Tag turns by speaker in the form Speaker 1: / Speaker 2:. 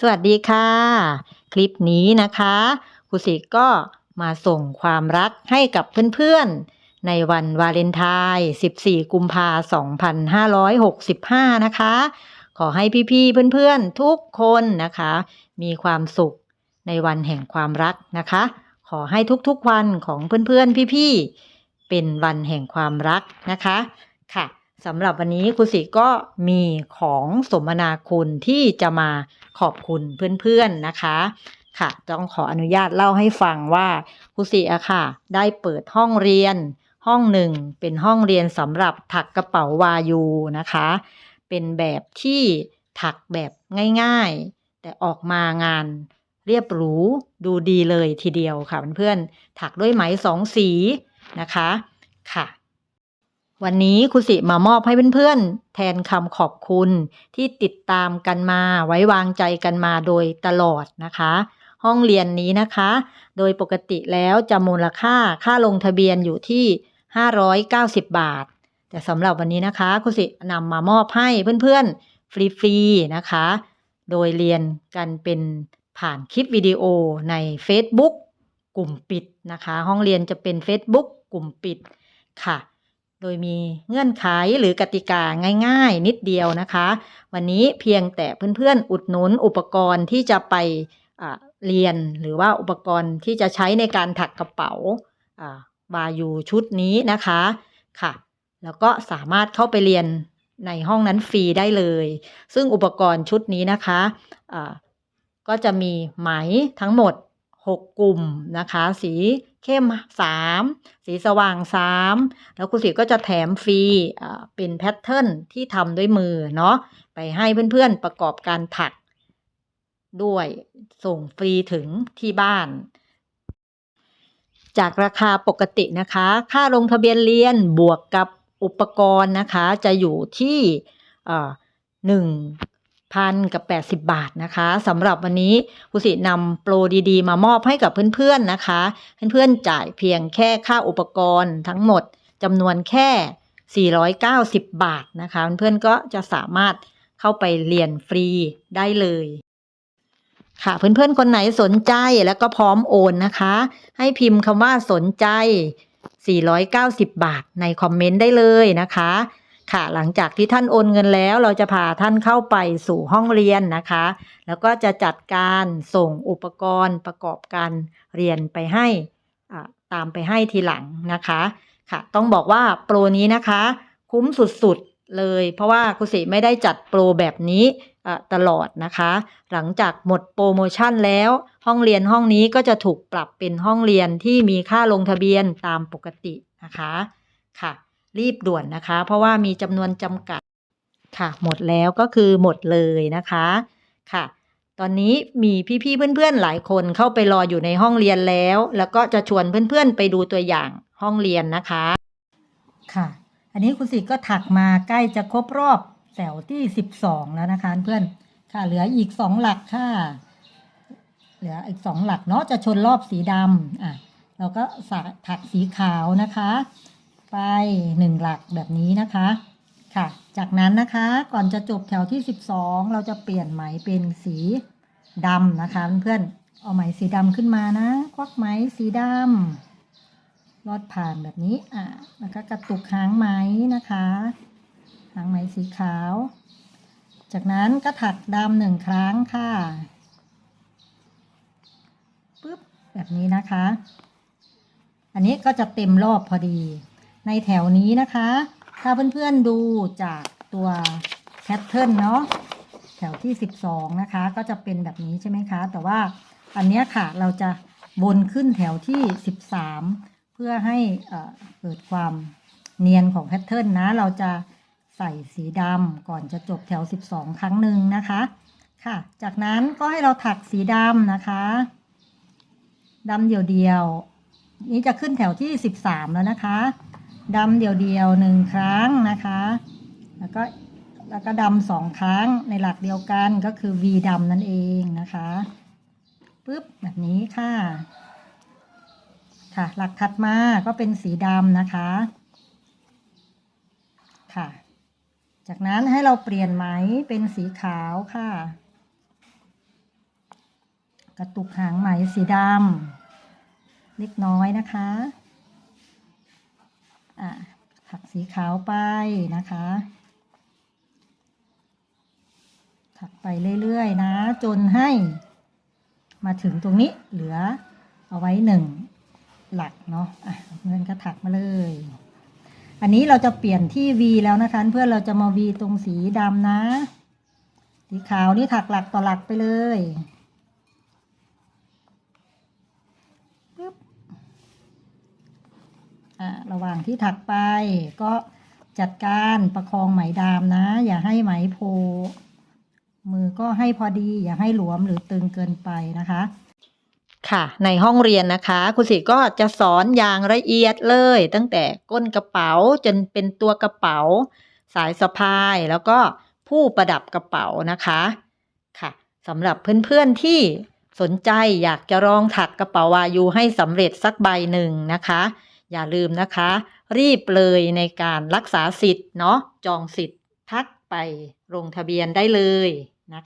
Speaker 1: สวัสดีค่ะ คลิปนี้นะคะครูสิก็มาส่งความรักให้กับเพื่อนๆ ในวันวาเลนไทน์ 14 กุมภา2565 นะคะ ขอให้พี่ๆ เพื่อนๆ ทุกคนนะคะ มีความสุขในวันแห่งความรักนะคะ ขอให้ทุกๆวันของเพื่อนๆ พี่ๆ เป็นวันแห่งความรักนะคะ ค่ะ สำหรับวันนี้ครูสิก็มีของสมนาคุณที่จะมาขอบคุณเพื่อนๆนะคะ ค่ะ ต้องขออนุญาตเล่าให้ฟังว่าครูสิอะค่ะ ได้เปิดห้องเรียน ห้องหนึ่งเป็นห้องเรียนสำหรับถักกระเป๋าวายูนะคะ เป็นแบบที่ถักแบบง่ายๆ แต่ออกมางานเรียบหรูดูดีเลยทีเดียวค่ะเพื่อนๆถักด้วยไหมสองสีนะคะ ค่ะ วันนี้ครูสิมามอบให้เพื่อนๆ แทนคำขอบคุณที่ติดตามกันมาไว้วางใจกันมาโดยตลอดนะคะ ห้องเรียนนี้นะคะ โดยปกติแล้วจะมูลค่าค่าลงทะเบียนอยู่ที่ 590 บาท แต่สำหรับวันนี้นะคะครูสินำมามอบให้เพื่อนๆ ฟรีๆ นะคะ โดยเรียนกันเป็นผ่านคลิปวิดีโอใน Facebook กลุ่มปิดนะคะ ห้องเรียนจะเป็น Facebook กลุ่มปิดค่ะ โดยมีเงื่อนไขหรือกติกาง่ายๆ นิดเดียวนะคะ วันนี้เพียงแต่เพื่อนๆ อุดหนุนอุปกรณ์ที่จะไปเรียนหรือว่าอุปกรณ์ที่จะใช้ในการถักกระเป๋าอ่าบายูชุดนี้นะคะค่ะ แล้วก็สามารถเข้าไปเรียนในห้องนั้นฟรีได้เลย ซึ่งอุปกรณ์ชุดนี้นะคะอ่าก็จะมีไหมทั้งหมด 6 กลุ่มนะคะ สีเข้ม 3 สีสว่าง 3 แล้วครูสีก็จะแถมฟรีเป็นแพทเทิร์นที่ทำด้วยมือเนาะไปให้เพื่อนๆประกอบการถักด้วยส่งฟรีถึงที่บ้าน จากราคาปกตินะคะ ค่าลงทะเบียนเรียนบวกกับอุปกรณ์นะคะ จะอยู่ที่หนึ่ง พันกับ 80 บาทนะคะสำหรับวันนี้ครูสินำโปรดีๆ มามอบให้กับเพื่อนๆนะคะ เพื่อนๆจ่ายเพียงแค่ค่าอุปกรณ์ทั้งหมดจำนวนแค่ 490 บาทนะคะ เพื่อนๆก็จะสามารถเข้าไปเรียนฟรีได้เลยค่ะเพื่อนๆ คนไหนสนใจแล้วก็พร้อมโอนนะคะ ให้พิมพ์คำว่าสนใจ 490 บาทในคอมเมนต์ได้เลยนะคะ ค่ะ หลังจากที่ท่านโอนเงินแล้ว เราจะพาท่านเข้าไปสู่ห้องเรียนนะคะ แล้วก็จะจัดการส่งอุปกรณ์ประกอบการเรียนไปให้ตามไปให้ทีหลังนะคะค่ะ ต้องบอกว่าโปรนี้นะคะ คุ้มสุดๆเลย เพราะว่าคุสิไม่ได้จัดโปรแบบนี้ตลอดนะคะ หลังจากหมดโปรโมชั่นแล้ว ห้องเรียนห้องนี้ก็จะถูกปรับเป็นห้องเรียนที่มีค่าลงทะเบียนตามปกตินะคะค่ะ รีบด่วนนะคะ เพราะว่ามีจำนวนจำกัดค่ะ หมดแล้วก็คือหมดเลยนะคะค่ะ ตอนนี้มีพี่ๆเพื่อนๆหลายคนเข้าไปรออยู่ในห้องเรียนแล้ว แล้วก็จะชวนเพื่อนๆไปดูตัวอย่างห้องเรียนนะคะค่ะ อันนี้คุณสิก็ถักมาใกล้จะครบรอบแถวที่สิบสองแล้วนะคะเพื่อนค่ะ เหลืออีกสองหลักค่ะ เหลืออีกสองหลักเนาะจะชนรอบสีดำอะเราก็สักถักสีขาวนะคะ ไปหนึ่งหลักแบบนี้นะคะค่ะ จากนั้นนะคะก่อนจะจบแถวที่สิบสองเราจะเปลี่ยนไหมเป็นสีดำนะคะเพื่อนๆเอาไหมสีดำขึ้นมานะ ควักไหมสีดำลอดผ่านแบบนี้อะแล้วก็กระตุกหางไหมนะคะหางไหมสีขาว จากนั้นก็ถักดำหนึ่งครั้งค่ะปึ๊บแบบนี้นะคะ อันนี้ก็จะเต็มรอบพอดี ในแถวนี้นะคะ ถ้าเพื่อนๆดูจากตัวแพทเทิร์นเนาะแถวที่ 12 นะคะ ก็จะเป็นแบบนี้ใช่ไหมคะ แต่ว่าอันนี้ค่ะเราจะวนขึ้นแถวที่ 13 เพื่อให้เกิดความเนียนของแพทเทิร์นนะ เราจะใส่สีดำก่อนจะจบแถว 12 ครั้งหนึ่งนะคะค่ะ จากนั้นก็ให้เราถักสีดำนะคะดำเดียวๆ นี่จะขึ้นแถวที่ 13 แล้วนะคะ ดำเดียวๆหนึ่งครั้งนะคะ แล้วก็แล้วก็ดำสองครั้งในหลักเดียวกันก็คือ V ดำนั่นเองนะคะปึ๊บแบบนี้ค่ะ ค่ะ หลักถัดมาก็เป็นสีดำนะคะ ค่ะ จากนั้นให้เราเปลี่ยนไหมเป็นสีขาวค่ะ กระตุกหางไหมสีดำเล็กน้อยนะคะ ถักสีขาวไปนะคะ ถักไปเรื่อยๆนะ จนให้ มาถึงตรงนี้เหลือเอาไว้หนึ่งหลักเนาะะเงินก็ถักมาเลย อันนี้เราจะเปลี่ยนที่ V แล้วนะคะ เพื่อนเราจะมา V ตรงสีดำนะ สีขาวนี่ถักหลักต่อหลักไปเลยปึ๊บอะ ระหว่างที่ถักไปก็จัดการประคองไหมดามนะ อย่าให้ไหมโพมือก็ให้พอดีอย่าให้หลวมหรือตึงเกินไปนะคะ ค่ะ ในห้องเรียนนะคะคุณศิก็จะสอนอย่างละเอียดเลย ตั้งแต่ก้นกระเป๋าจนเป็นตัวกระเป๋า สายสะพายแล้วก็ผู้ประดับกระเป๋านะคะค่ะสำหรับเพื่อนๆที่สนใจอยากจะลองถักกระเป๋าวายูให้สำเร็จสักใบหนึ่งนะคะ อย่าลืมนะคะ รีบเลยในการรักษาสิทธิ์เนาะจองสิทธิ์ทักไปลงทะเบียนได้เลย